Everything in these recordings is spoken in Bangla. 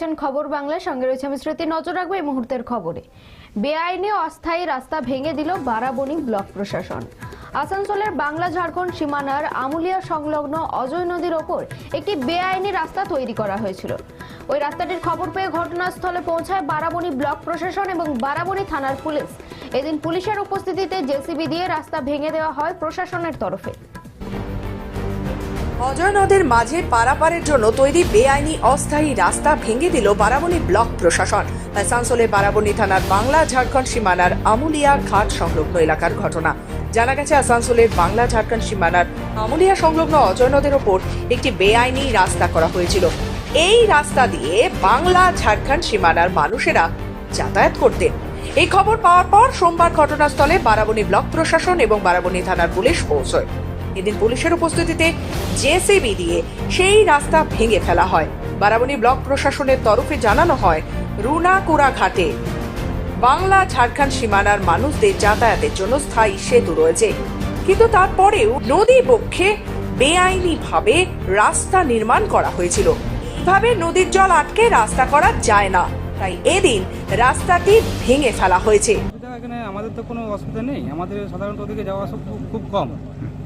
দেখছেন খবর বাংলার সঙ্গে রয়েছে আমি স্মৃতি। নজর রাখব এই মুহূর্তের খবরে। বেআইনি অস্থায়ী রাস্তা ভেঙে দিল বারাবণী ব্লক প্রশাসন। আসানসোলের বাংলা ঝাড়খণ্ড সীমানার আমুলিয়া সংলগ্ন অজয় নদীর ওপর একটি বেআইনি রাস্তা তৈরি করা হয়েছিল। ওই রাস্তাটির খবর পেয়ে ঘটনাস্থলে পৌঁছায় বারাবণী ব্লক প্রশাসন এবং বারাবণী থানার পুলিশ। এদিন পুলিশের উপস্থিতিতে জেসিবি দিয়ে রাস্তা ভেঙে দেওয়া হয় প্রশাসনের তরফে। অজয় নদের মাঝে পারাপারের জন্য তৈরি বেআইনি অস্থায়ী রাস্তা ভেঙে দিল বারাবণী ব্লক প্রশাসন। আসানসোলের বারাবণী থানার বাংলা ঝাড়খণ্ড সীমানার আমুলিয়া ঘাট সংলগ্ন এলাকার ঘটনা। জানা গেছে, আসানসোলের বাংলা ঝাড়খণ্ড সীমানার আমুলিয়া সংলগ্ন অজয় নদের ওপর একটি বেআইনি রাস্তা করা হয়েছিল। এই রাস্তা দিয়ে বাংলা ঝাড়খণ্ড সীমানার মানুষেরা যাতায়াত করতেন। এই খবর পাওয়ার পর সোমবার ঘটনাস্থলে বারাবণী ব্লক প্রশাসন এবং বারাবণী থানার পুলিশ পৌঁছয়। এদিন পুলিশের উপস্থিতিতে জেসিবি দিয়ে সেই রাস্তা ভেঙে ফেলা হয়। বারাবণী ব্লক প্রশাসনের তরফে জানানো হয়, রুনাকুড়া ঘাটে বাংলা ঝাড়খণ্ড সীমানার মানুষদের যাতায়াতের জন্য স্থায়ী সেতু রয়েছে। কিন্তু তারপরেও নদী পক্ষে বেআইনি ভাবে রাস্তা নির্মাণ করা হয়েছিল। এভাবে নদীর জল আটকে রাস্তা করা যায় না। তাই এদিন রাস্তাটি ভেঙে ফেলা হয়েছে। এখানে আমাদের তো কোনো অসুবিধা নেই। আমাদের সাধারণত ওদিকে যাওয়া আসা খুব কম।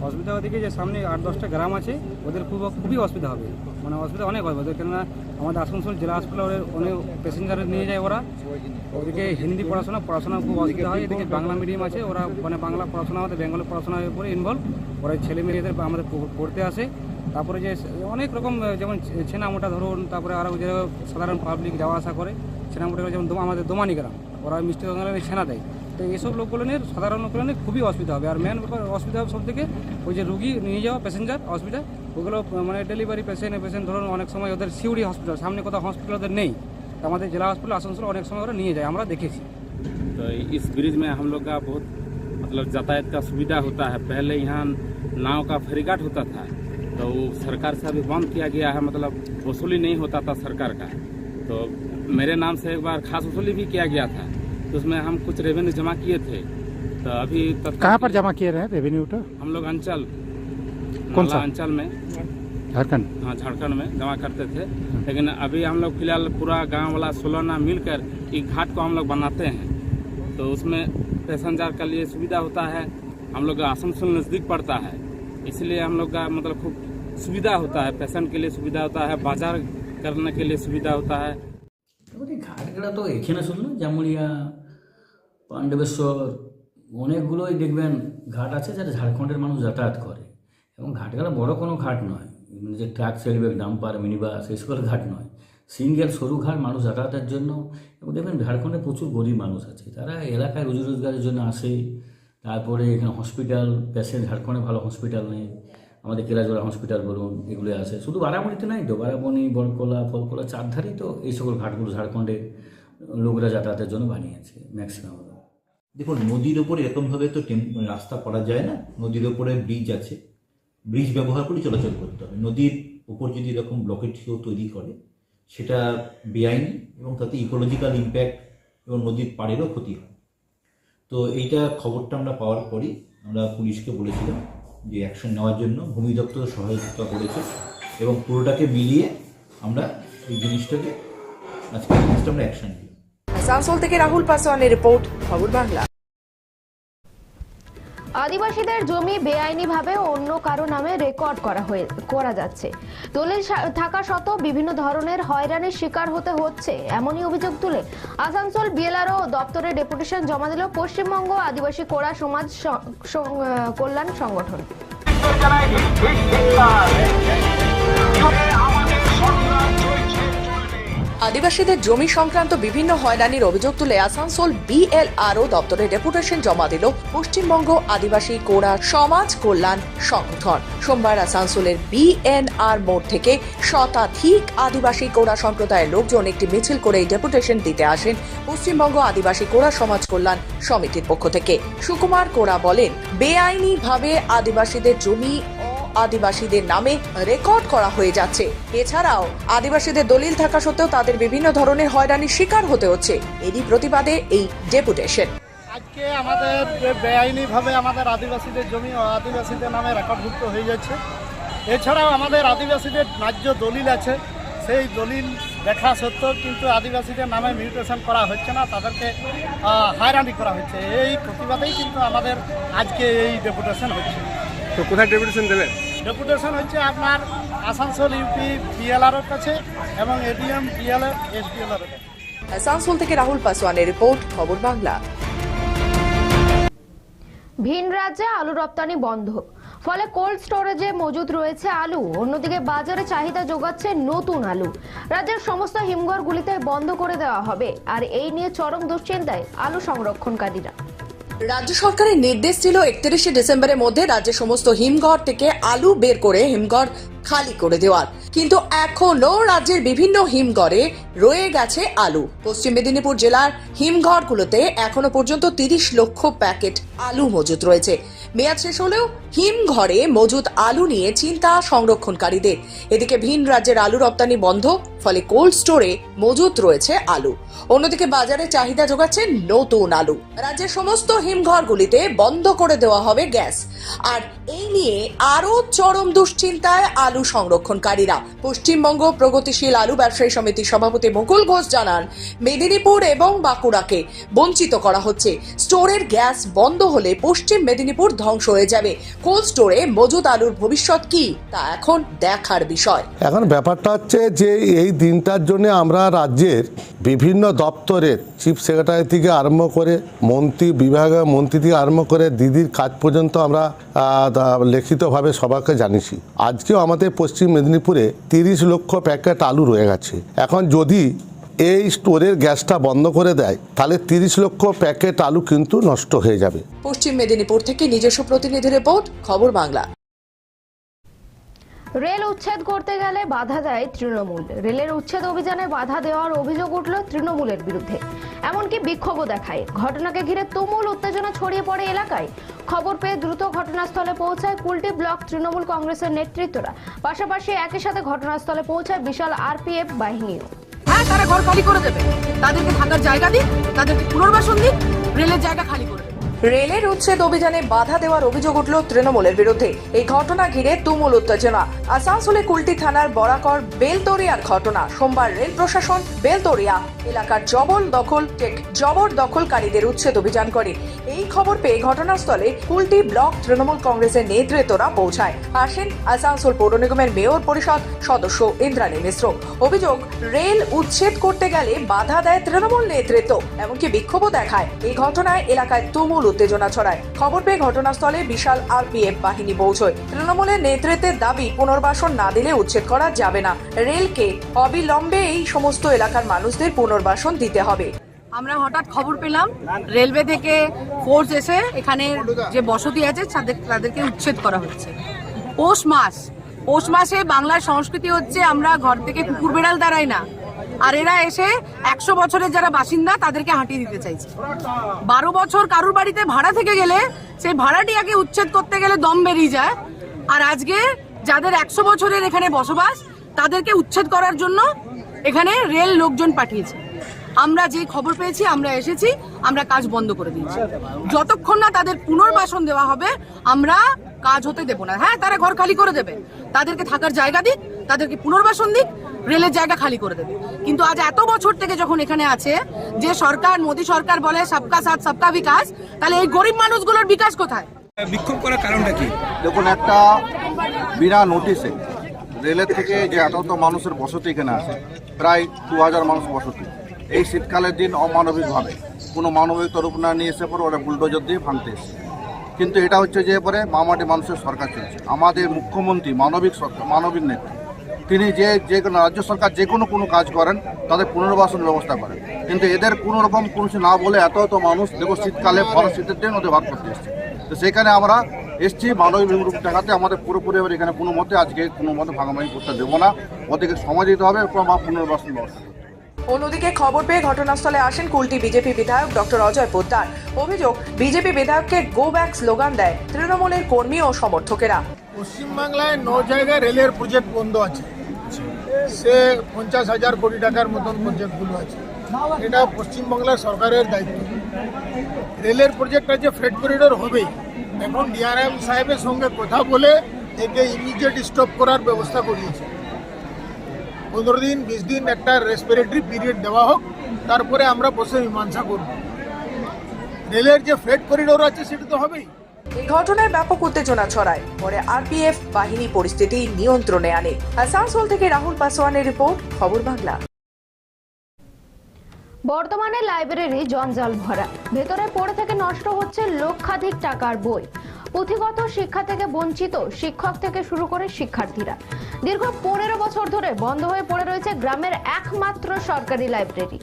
অসুবিধা ওদিকে যে সামনে আট দশটা গ্রাম আছে, ওদের খুব খুবই অসুবিধা হবে। মানে অসুবিধা অনেক হবে ওদের কেননা আমাদের আসানসোল জেলা হাসপাতালে অনেক প্যাসেঞ্জার নিয়ে যায় ওরা। ওদিকে হিন্দি পড়াশোনা পড়াশোনা খুব অসুবিধা হয়। এদিকে বাংলা মিডিয়াম আছে। ওরা মানে বাংলা পড়াশোনা, আমাদের বেঙ্গলি পড়াশোনার উপরে ইনভলভ ওরা ছেলে মেয়েদের আমাদের পড়তে আসে। তারপরে যে অনেক রকম, যেমন ছেনা মোটা ধরুন, তারপরে আরও যে সাধারণ পাবলিক যাওয়া আসা করে। ছেনা মোটা যেমন আমাদের দোমানি গ্রাম। ওরা মিষ্টি দোকানে ছেনা দেয়। তো এইসব লোকগুলোনের সাধারণ লোকগুলোনের খুবই অসুবিধা হবে আর মেন ব্যাপার অসুবিধা হবে সব থেকে ওই যে রুগী নিয়ে যাওয়া প্যাসেঞ্জার অসুবিধা ওগুলো মানে ডেলিভারি পেশেন্ট পেশেন্ট ধরুন অনেক সময় ওদের সিউড়ি হসপিটাল সামনে কোথাও হসপিটাল ওদের নেই তো আমাদের জেলা হসপিটাল আসানসোল অনেক সময় ওরা নিয়ে যায় আমরা দেখেছি तो इस ब्रिज में हम लोग का बहुत मतलब यातायात का सुविधा होता है पहले यहाँ नाव का फेरीघाट होता था तो वो सरकार से अभी बंद किया गया है मतलब वसूली नहीं होता था सरकार का तो मेरे नाम से एक बार खास वसूली भी किया गया था तो उसमें हम कुछ रेवेन्यू जमा किए थे। तो अभी तक कहाँ पर जमा किए रहे रेवेन्यू तो? हम लोग अंचल कौन सा? अंचल में। झारखंड? हाँ झारखंड में जमा करते थे। हम्म। लेकिन अभी हम लोग फ़िलहाल पूरा गाँव वाला सोलोना मिलकर इस घाट को हम लोग बनाते हैं। तो उसमें पैसेंजर के लिए सुविधा होता है। हम लोग का आसनसोल नज़दीक पड़ता है। इसलिए हम लोग का मतलब खूब सुविधा होता है। पैसेंट के लिए सुविधा होता है। बाज़ार करने के लिए सुविधा होता है। तो घाटगड़ा तो एक ही ना सुन लो या পাণ্ডবেশ্বর, অনেকগুলোই দেখবেন ঘাট আছে যেটা ঝাড়খণ্ডের মানুষ যাতায়াত করে। এবং ঘাটগুলো বড় কোনো ঘাট নয়। যে ট্রাক সেলবে ডাম্পার, মিনিবাস, এই সকল ঘাট নয়। সিঙ্গেল সরু ঘাট মানুষ যাতায়াতের জন্য। এবং দেখবেন ঝাড়খণ্ডে প্রচুর গরিব মানুষ আছে। তারা এলাকায় রুজি রোজগারের জন্য আসে। তারপরে এখানে হসপিটাল পেশেন্ট ঝাড়খণ্ডে ভালো হসপিটাল নেই। আমাদের কেরাজোড়া হসপিটাল বলুন, এগুলো আছে। শুধু বারাবণীতে নাই তো? বারাবণী বরকলা ফলকলা, চারধারেই তো এই সকল ঘাটগুলো ঝাড়খণ্ডে লোকরা যাতায়াতের জন্য বানিয়েছে ম্যাক্সিমাম দেখুন, নদীর ওপরে এরকমভাবে তো রাস্তা করা যায় না। নদীর ওপরে ব্রিজ আছে। ব্রিজ ব্যবহার করে চলাচল করতে হবে। নদীর উপর যদি এরকম ব্লকেজ কেউ তৈরি করে, সেটা বেআইনি এবং তাতে ইকোলজিক্যাল ইম্প্যাক্ট এবং নদীর পাড়েরও ক্ষতি হয়। তো এইটা খবরটা আমরা পাওয়ার পরই আমরা পুলিশকে বলেছিলাম যে অ্যাকশন নেওয়ার জন্য। ভূমি দপ্তর সহযোগিতা করেছে এবং পুরোটাকে মিলিয়ে আমরা এই জিনিসটাকে আজকে জিনিসটা আমরা অ্যাকশন নিই আসানসোল থেকে রাহুল পাসওয়ানের রিপোর্ট খবর বাংলা। আদিবাসীদের জমি বেআইনিভাবে অন্য কারও নামে রেকর্ড করা হয়ে করা যাচ্ছে। দলিল থাকা সত্ত্বেও বিভিন্ন ধরনের হয়রানির শিকার হতে হচ্ছে এমনই অভিযোগ তুলে আসানসোল বিএলআরও দপ্তরে ডেপুটেশন জমা দিল পশ্চিমবঙ্গ আদিবাসী কোড়া সমাজ সং- কল্যাণ সংগঠন। আদিবাসীদের জমি সংক্রান্ত বিভিন্ন হয়রানির অভিযোগ তুলে আসানসোল বিএলআরও দপ্তরে ডেপুটেশন জমা দিল পশ্চিমবঙ্গ আদিবাসী কোড়া সমাজ কল্যাণ সংগঠন। সোমবার আসানসোলের বিএনআর মোড় থেকে শতাধিক আদিবাসী কোড়া সম্প্রদায়ের লোকজন একটি মিছিল করে এই ডেপুটেশন দিতে আসেন পশ্চিমবঙ্গ আদিবাসী কোড়া সমাজ কল্যাণ সমিতির পক্ষ থেকে। সুকুমার কোড়া বলেন, বেআইনিভাবে আদিবাসীদের জমি আদিবাসীদের নামে রেকর্ড করা হয়ে যাচ্ছে। এছাড়াও আদিবাসীদের দলিল থাকা সত্ত্বেও তাদের বিভিন্ন ধরনের হয়রানির শিকার হতে হচ্ছে। এরই প্রতিবাদে এই ডেপুটেশন। আজকে আমাদের বেআইনিভাবে আমাদের আদিবাসীদের জমি আদিবাসীদের নামে রেকর্ডভুক্ত হয়ে যাচ্ছে। এছাড়াও আমাদের আদিবাসীদের ন্যায্য দলিল আছে। সেই দলিল দেখা সত্ত্বেও কিন্তু আদিবাসীদের নামে মিউটেশন করা হচ্ছে না, তাদেরকে হয়রানি করা হচ্ছে। এই প্রতিবাদেই কিন্তু আমাদের আজকে এই ডেপুটেশন হচ্ছে। তো কোথায় ডেপুটেশন দেবেন? ডেপুটেশন হচ্ছে আপনার আসানসোল ইউপি কাছে এবং এডিএম কাছে। আসানসোল থেকে রাহুল পাসওয়ানের রিপোর্ট খবর বাংলা। ভিন রাজ্যে আলু রপ্তানি বন্ধ। ফলে কোল্ড স্টোরেজে মজুদ রয়েছে আলু। অন্যদিকে বাজারে চাহিদা যোগাচ্ছে নতুন আলু। রাজ্যের সমস্ত হিমঘরগুলিতে বন্ধ করে দেওয়া হবে। আর এই নিয়ে চরম দুশ্চিন্তায় আলু সংরক্ষণকারীরা। রাজ্য সরকারের নির্দেশ ছিল একত্রিশে ডিসেম্বরের মধ্যে রাজ্যের সমস্ত হিমঘর থেকে আলু বের করে হিমঘর খালি করে দেওয়ার। কিন্তু এখনও রাজ্যের বিভিন্ন হিমঘরে রয়ে গেছে আলু। পশ্চিম মেদিনীপুর জেলার হিমঘরগুলোতে এখনও পর্যন্ত তিরিশ লক্ষ প্যাকেট আলু মজুত রয়েছে। মেয়াদ শেষ হলেও হিমঘরে মজুদ আলু নিয়ে চিন্তা সংরক্ষণকারীদের। এদিকে ভিন রাজ্যের আলু রপ্তানি বন্ধ, ফলে কোল্ড স্টোরে মজুত রয়েছে আলু। অন্যদিকে বাজারে চাহিদা যোগাচ্ছে নতুন আলু। রাজ্যের সমস্ত হিমঘরগুলিতে বন্ধ করে দেওয়া হবে গ্যাস। আর এই নিয়ে আরও চরম দুশ্চিন্তায় আলু সংরক্ষণকারীরা। পশ্চিমবঙ্গ প্রগতিশীল আলু ব্যবসায়ী সমিতির সভাপতি মুকুল ঘোষ জানান, মেদিনীপুর এবং বাঁকুড়াকে বঞ্চিত করা হচ্ছে। স্টোরের গ্যাস বন্ধ হলে পশ্চিম মেদিনীপুর ধ্বংস হয়ে যাবে। কোল্ড স্টোরে মজুদ আলুর ভবিষ্যৎ কি? তা এখন দেখার বিষয়। এখন ব্যাপারটা হচ্ছে যে এই দিনটার জন্য আমরা রাজ্যের বিভিন্ন দপ্তরের চিফ সেক্রেটারি থেকে আরম্ভ করে মন্ত্রী, বিভাগীয় মন্ত্রী থেকে আরম্ভ করে দিদির কাজ পর্যন্ত আমরা লিখিতভাবে সবাইকে জানিয়েছি। আজকেও আমাদের পশ্চিম মেদিনীপুরে তিরিশ লক্ষ প্যাকেট আলু রয়ে গেছে। এখন যদি এই স্টোরের গ্যাসটা বন্ধ করে দেয় তাহলে তিরিশ লক্ষ প্যাকেট আলু কিন্তু নষ্ট হয়ে যাবে। পশ্চিম মেদিনীপুর থেকে নিজস্ব প্রতিনিধি রিপোর্ট খবর বাংলা। রেল উচ্ছেদ করতে গেলে বাধা দেয় তৃণমূল। রেলের উচ্ছেদ অভিযানে বাধা দেওয়ার অভিযোগ উঠল তৃণমূলের বিরুদ্ধে। এমনকি বিক্ষোভও দেখায়। ঘটনাকে ঘিরে তুমুল উত্তেজনা ছড়িয়ে পড়ে এলাকায়। খবর পেয়ে দ্রুত ঘটনাস্থলে পৌঁছায় কুলটি ব্লক তৃণমূল কংগ্রেসের নেতৃত্বরা। পাশাপাশি একই সাথে ঘটনাস্থলে পৌঁছায় বিশাল আরপিএফ বাহিনীও। তারা ঘর খালি করে দেবে? তাদেরকে থাকার জায়গা দিন, তাদেরকে পুনর্বাসন দিন, রেলের জায়গা খালি করে রেলের উচ্ছেদ অভিযানে বাধা দেওয়ার অভিযোগ উঠল তৃণমূলের বিরুদ্ধে। এই ঘটনা ঘিরে তুমুল উত্তেজনা। আসানসোলে কুলটি থানার বরাকর বেলতরিয়ার ঘটনা। সোমবার রেল প্রশাসন বেলতরিয়া এলাকার জবর দখল টেক জবর দখলকারীদের উচ্ছেদ অভিযান করে। এই খবর পেয়ে ঘটনাস্থলে কুলটি ব্লক তৃণমূল কংগ্রেসের নেতৃত্বরা পৌঁছায়। আসেন আসানসোল পৌর নিগমের মেয়র পরিষদ সদস্য ইন্দ্রাণী মিশ্র। অভিযোগ, রেল উচ্ছেদ করতে গেলে বাধা দেয় তৃণমূল নেতৃত্ব, এমনকি বিক্ষোভও দেখায়। এই ঘটনায় এলাকায় তুমুল উত্তেজনা ছড়ায়। খবর পেয়ে ঘটনাস্থলে বিশাল আরপিএফ বাহিনী পৌঁছয়। তৃণমূলের নেতৃত্বের দাবি, পুনর্বাসন না দিলে উচ্ছেদ করা যাবে না। রেলকে অবিলম্বে এই সমস্ত এলাকার মানুষদের পুনর্বাসন দিতে হবে। আমরা হঠাৎ খবর পেলাম, রেলওয়ে থেকে ফোর্স এসে এখানে যে বসতি আছে, তাদের তাদেরকে উচ্ছেদ করা হচ্ছে। পৌষ মাস। পৌষ মাসে বাংলার সংস্কৃতি হচ্ছে আমরা ঘর থেকে কুকুর বেড়াল দাঁড়াই না। আর এরা এসে একশো বছরের যারা বাসিন্দা, তাদেরকে হাঁটিয়ে দিতে চাইছে। বারো বছর কারুর বাড়িতে ভাড়া থেকে গেলে, সেই ভাড়াটিয়াকে উচ্ছেদ করতে গেলে দম বেরিয়ে যায়। আর আজকে যাদের একশো বছরের এখানে বসবাস, তাদেরকে উচ্ছেদ করার জন্য এখানে রেল লোকজন পাঠিয়েছে। আমরা যে খবর পেয়েছি, আমরা এসেছি, আমরা কাজ বন্ধ করে দিয়েছি। যতক্ষণ না তাদের পুনর্বাসন দেওয়া হবে, আমরা কাজ হতে দেব না। হ্যাঁ তারা ঘর খালি করে দেবে। তাদেরকে থাকার জায়গা দিক, তাদেরকে পুনর্বাসন দিক রেলের জায়গা খালি করে দেবে। কিন্তু আজ এত বছর থেকে যখন এখানে আছে যে সরকার মোদী সরকার বলে সবকা সাথ সবকা বিকাশ তাহলে এই গরিব মানুষগুলোর বিকাশ কোথায়? বিক্ষোভ করার কারণটা কি? দেখুন একটা বিনা নোটিশে রেলের থেকে যে এত এত মানুষের বসতি এখানে আছে প্রায় দু হাজার মানুষ বসতি। এই শীতকালের দিন অমানবিকভাবে কোনো মানবিক তরফ না নিয়ে এসে পরে ওরা বুলডোজার দিয়ে ভাঙতে এসে কিন্তু এটা হচ্ছে যে পরে মামাটি মানুষের সরকার চলছে। আমাদের মুখ্যমন্ত্রী মানবিক সরকার মানবিক নেতা তিনি যে যে কোনো রাজ্য সরকার যে কোনো কোনো কাজ করেন তাদের পুনর্বাসন ব্যবস্থা করেন। কিন্তু এদের কোনো রকম কোনো কিছু না বলে এত এত মানুষ দেখো শীতকালে বড় শীতের দিন ওদের ভাগ করতে এসছে। তো সেখানে আমরা এসছি মানবিক রূপ দেখাতে আমাদের পুরোপুরি এবার এখানে কোনো মতে আজকে কোনো মতে ভাগাভাগি করতে দেবো না। ওদেরকে সময় দিতে হবে বা পুনর্বাসন ব্যবস্থা হবে। অন্যদিকে খবর পেয়ে ঘটনাস্থলে আসেন কুলটি বিজেপি বিধায়ক ডক্টর অজয় পোদ্দার। অভিযোগ বিজেপি বিধায়ককে গো ব্যাক স্লোগান দেয় তৃণমূলের কর্মী ও সমর্থকেরা। পশ্চিমবাংলায় ন জায়গায় রেলের প্রজেক্ট বন্ধ আছে। সে পঞ্চাশ হাজার কোটি টাকার মতন প্রজেক্টগুলো আছে। এটা পশ্চিমবাংলার সরকারের দায়িত্ব। রেলের প্রজেক্ট আছে ফ্রেড করিডোর হবেই, এখন ডিআরএম সাহেবের সঙ্গে কথা বলে একে ইমিডিয়েট স্টপ করার ব্যবস্থা করিয়েছে। পনেরো দিন, বিশ দিন একটা রেসপিরেটরি পিরিয়ড দেওয়া হোক, তারপরে আমরা বসে মীমাংসা করব। রেলের যে ফ্রেড করিডোর আছে, সেটা তো হবেই। ঘটনায় ব্যাপক উত্তেজনা ছড়ায়। পরে আরপিএফ বাহিনী পরিস্থিতি নিয়ন্ত্রণে আনে। আসানসোল থেকে রাহুল পাসওয়ানের রিপোর্ট, খবর বাংলা। বর্তমানে লাইব্রেরি জঞ্জাল ভরা। ভেতরে পড়ে থেকে নষ্ট হচ্ছে লক্ষাধিক টাকার বই। পুঁথিগত শিক্ষা থেকে বঞ্চিত শিক্ষক থেকে শুরু করে শিক্ষার্থীরা। দীর্ঘ পনেরো বছর ধরে বন্ধ হয়ে পড়ে রয়েছে গ্রামের একমাত্র সরকারি লাইব্রেরি।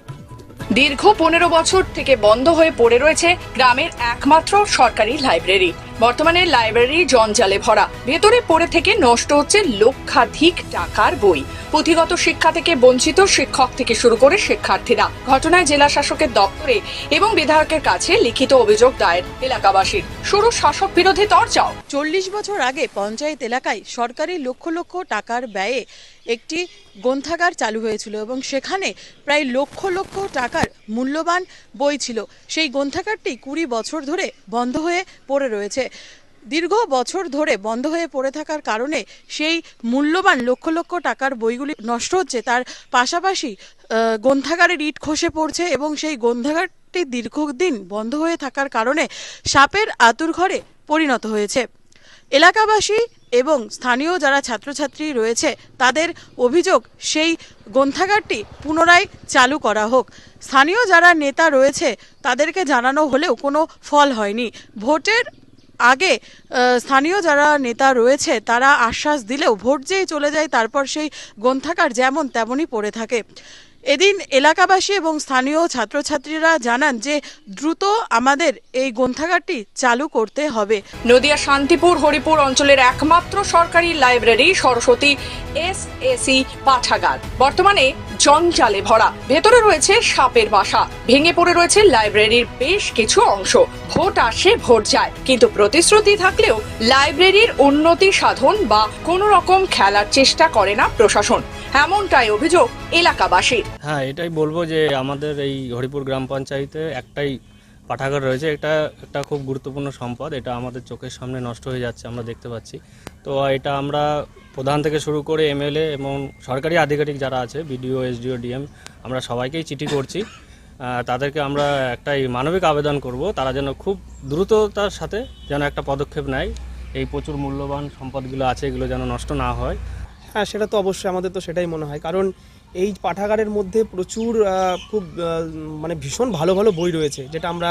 দীর্ঘ পনেরো বছর থেকে বন্ধ হয়ে পড়ে রয়েছে গ্রামের একমাত্র সরকারি লাইব্রেরি বর্তমানে লাইব্রেরি জঞ্জালে ভরা। ভেতরে পড়ে থেকে নষ্ট হচ্ছে লক্ষাধিক টাকার বই। পুঁথিগত শিক্ষা থেকে বঞ্চিত শিক্ষক থেকে শুরু করে শিক্ষার্থীরা। ঘটনায় জেলা শাসকের দপ্তরে এবং বিধায়কের কাছে লিখিত অভিযোগ দায়ের এলাকাবাসীর। শুরু শাসক বিরোধী তরজাও চল্লিশ বছর আগে পঞ্চায়েত এলাকায় সরকারি লক্ষ লক্ষ টাকার ব্যয়ে একটি গ্রন্থাগার চালু হয়েছিল এবং সেখানে প্রায় লক্ষ লক্ষ টাকার মূল্যবান বই ছিল। সেই গ্রন্থাগারটি কুড়ি বছর ধরে বন্ধ হয়ে পড়ে রয়েছে। দীর্ঘ বছর ধরে বন্ধ হয়ে পড়ে থাকার কারণে সেই মূল্যবান লক্ষ লক্ষ টাকার বইগুলি নষ্ট হচ্ছে। তার পাশাপাশি গ্রন্থাগারের ইট খসে পড়ছে এবং সেই গ্রন্থাগারটি দীর্ঘদিন বন্ধ হয়ে থাকার কারণে সাপের আতুর ঘরে পরিণত হয়েছে। এলাকাবাসী এবং স্থানীয় যারা ছাত্রছাত্রী রয়েছে, তাদের অভিযোগ সেই গ্রন্থাগারটি পুনরায় চালু করা হোক। স্থানীয় যারা নেতা রয়েছে, তাদেরকে জানানো হলেও কোনো ফল হয়নি। ভোটের আগে স্থানীয় যারা নেতা রয়েছে, তারা আশ্বাস দিলেও ভোট যেই চলে যায়, তারপর সেই গ্রন্থাগার যেমন তেমনই পড়ে থাকে। এদিন এলাকাবাসী এবং স্থানীয় ছাত্রছাত্রীরা জানান যে দ্রুত আমাদের এই গ্রন্থাগারটি চালু করতে হবে। নদিয়া শান্তিপুর হরিপুর অঞ্চলের একমাত্র সরকারি লাইব্রেরি সরস্বতী এস এসি পাঠাগার। বর্তমানে জঞ্জালে ভরা। ভেতরে রয়েছে সাপের বাসা। ভেঙে পড়ে রয়েছে লাইব্রেরির বেশ কিছু অংশ। ভোট আসে, ভোট যায়। কিন্তু প্রতিশ্রুতি থাকলেও লাইব্রেরির উন্নতি সাধন বা কোনো রকম খেলার চেষ্টা করে না প্রশাসন। এমনটাই অভিযোগ এলাকাবাসীর। হ্যাঁ এটাই বলব যে আমাদের এই হরিপুর গ্রাম পঞ্চায়েতে একটাই পাঠাগার রয়েছে, এটা একটা খুব গুরুত্বপূর্ণ সম্পদ, এটা আমাদের চোখের সামনে নষ্ট হয়ে যাচ্ছে, আমরা দেখতে পাচ্ছি। তো এটা আমরা প্রধান থেকে শুরু করে এমএলএ এবং সরকারি আধিকারিক যারা আছে, বিডিও, এসডিও, ডিএম, আমরা সবাইকেই চিঠি করছি। তাদেরকে আমরা একটাই মানবিক আবেদন করব, তারা যেন খুব দ্রুততার সাথে যেন একটা পদক্ষেপ নেয়, এই প্রচুর মূল্যবান সম্পদগুলো আছে, এগুলো যেন নষ্ট না হয়। হ্যাঁ সেটা তো অবশ্যই, আমাদের তো সেটাই মনে হয়। কারণ এই পাঠাগারের মধ্যে প্রচুর খুব মানে ভীষণ ভালো ভালো বই রয়েছে যেটা আমরা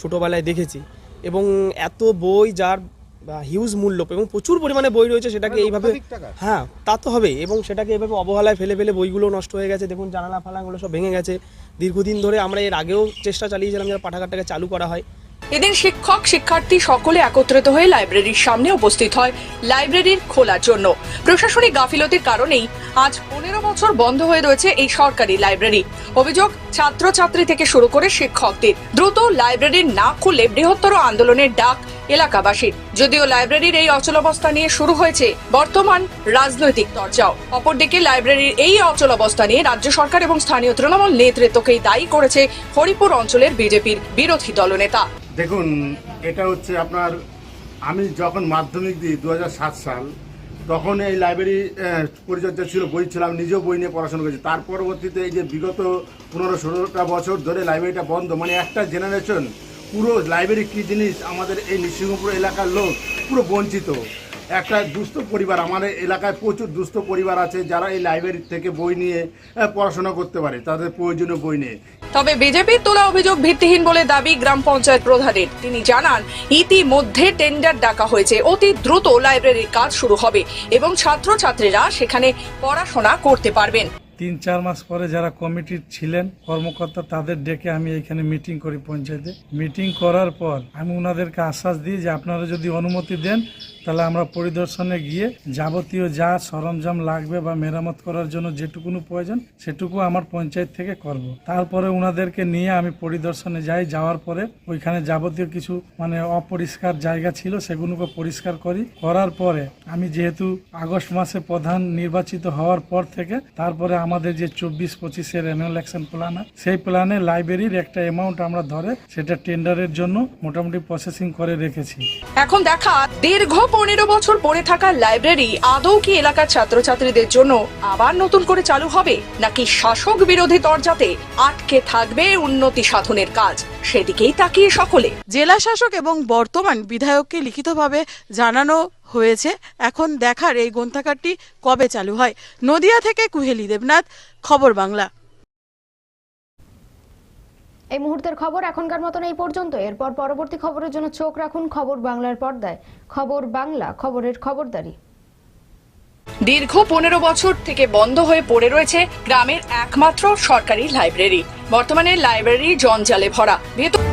ছোটোবেলায় দেখেছি। এবং এত বই যার হিউজ মূল্য এবং প্রচুর পরিমাণে বই রয়েছে সেটাকে এইভাবে হ্যাঁ তা তো হবে এবং সেটাকে এইভাবে অবহেলায় ফেলে ফেলে বইগুলো নষ্ট হয়ে গেছে। দেখুন জানালা ফালাগুলো সব ভেঙে গেছে। দীর্ঘদিন ধরে আমরা এর আগেও চেষ্টা চালিয়েছিলাম যে পাঠাগারটাকে চালু করা হয়। এদিন শিক্ষক, শিক্ষার্থী সকলে একত্রিত হয়ে লাইব্রেরির সামনে উপস্থিত হয়। লাইব্রেরির খোলার জন্য। প্রশাসনিক গাফিলতির কারণেই আজ পনেরো বছর বন্ধ হয়ে রয়েছে এই সরকারি লাইব্রেরি। অভিযোগ, ছাত্রছাত্রী থেকে শুরু করে শিক্ষকদের। দ্রুত লাইব্রেরি না খুলে বৃহত্তর আন্দোলনের ডাক এলাকাবাসীর। যদিও লাইব্রেরির এই অচলাবস্থা নিয়ে শুরু হয়েছে বর্তমান রাজনৈতিক চর্চাও। অপরদিকে লাইব্রেরির এই অচলাবস্থা নিয়ে রাজ্য সরকার এবং স্থানীয় তৃণমূল নেতৃত্বকেই দায়ী করেছে হরিপুর অঞ্চলের বিজেপির বিরোধী দলনেতা। দেখুন, এটা হচ্ছে আপনার, আমি যখন মাধ্যমিক দিই দু হাজার সাত সাল, তখন এই লাইব্রেরি পরিচর্যা ছিল, বই ছিলাম নিজেও বই নিয়ে পড়াশোনা করেছি। তার পরবর্তীতে এই যে বিগত পনেরো, ষোলোটা বছর ধরে লাইব্রেরিটা বন্ধ মানে একটা জেনারেশন পুরো লাইব্রেরি কী জিনিস আমাদের এই নৃসিংহপুর এলাকার লোক পুরো বঞ্চিত। একটা দুস্থ পরিবার, আমাদের এলাকায় প্রচুর দুস্থ পরিবার আছে যারা এই লাইব্রেরি থেকে বই নিয়ে পড়াশোনা করতে পারে, তাদের প্রয়োজনীয় বই নিয়ে। তবে বিজেপির তোলা অভিযোগ ভিত্তিহীন বলে দাবি গ্রাম পঞ্চায়েত প্রধানের। তিনি জানান, ইতিমধ্যে টেন্ডার ডাকা হয়েছে, অতি দ্রুত লাইব্রেরির কাজ শুরু হবে এবং ছাত্রছাত্রীরা সেখানে পড়াশোনা করতে পারবেন। তিন, চার মাস পরে যারা কমিটির ছিলেন, কর্মকর্তা, তাদের ডেকে আমি এখানে মিটিং করি পঞ্চায়েতে মিটিং করার পর আমি ওনাদেরকে আশ্বাস দিই যে আপনারা যদি অনুমতি দেন, তাহলে আমরা পরিদর্শনে গিয়ে যাবতীয় যা সরঞ্জাম লাগবে বা মেরামত করার জন্য যেটুকুনো প্রয়োজন, সেটুকু আমার পঞ্চায়েত থেকে করব। তারপরে ওনাদেরকে নিয়ে আমি পরিদর্শনে যাই, যাওয়ার পরে ওইখানে যাবতীয় কিছু মানে অপরিষ্কার জায়গা ছিল, সেগুলোকে পরিষ্কার করি করার পরে আমি যেহেতু আগস্ট মাসে প্রধান নির্বাচিত হওয়ার পর থেকে, তারপরে আমার আমাদের যে চব্বিশ পঁচিশের অ্যানুয়াল অ্যাকশন প্ল্যান সেই প্ল্যানে লাইব্রেরির একটা অ্যামাউন্ট আমরা ধরে সেটা টেন্ডারের জন্য মোটামুটি প্রসেসিং করে রেখেছি। এখন দেখা দীর্ঘ পনেরো বছর পড়ে থাকা লাইব্রেরি আদৌ কি এলাকার ছাত্রছাত্রীদের জন্য আবার নতুন করে চালু হবে? নাকি শাসক বিরোধী দরজাতে আটকে থাকবে উন্নতি সাধনের কাজ? সেদিকেই তাকিয়ে সকলে। জেলা শাসক এবং বর্তমান বিধায়ককে লিখিতভাবে জানানো হয়েছে। এখন দেখার এই গ্রন্থাগারটি কবে চালু হয়? নদিয়া থেকে কুহেলি দেবনাথ খবর বাংলা। এই মুহূর্তের খবর এখনকার মতন এই পর্যন্ত। এরপর পরবর্তী খবরের জন্য চোখ রাখুন খবর বাংলার পর্দায়। খবর বাংলা খবরের খবরদারি। দীর্ঘ পনেরো বছর থেকে বন্ধ হয়ে পড়ে রয়েছে গ্রামের একমাত্র সরকারি লাইব্রেরি। বর্তমানে লাইব্রেরি জঞ্জালে ভরা। ভেতর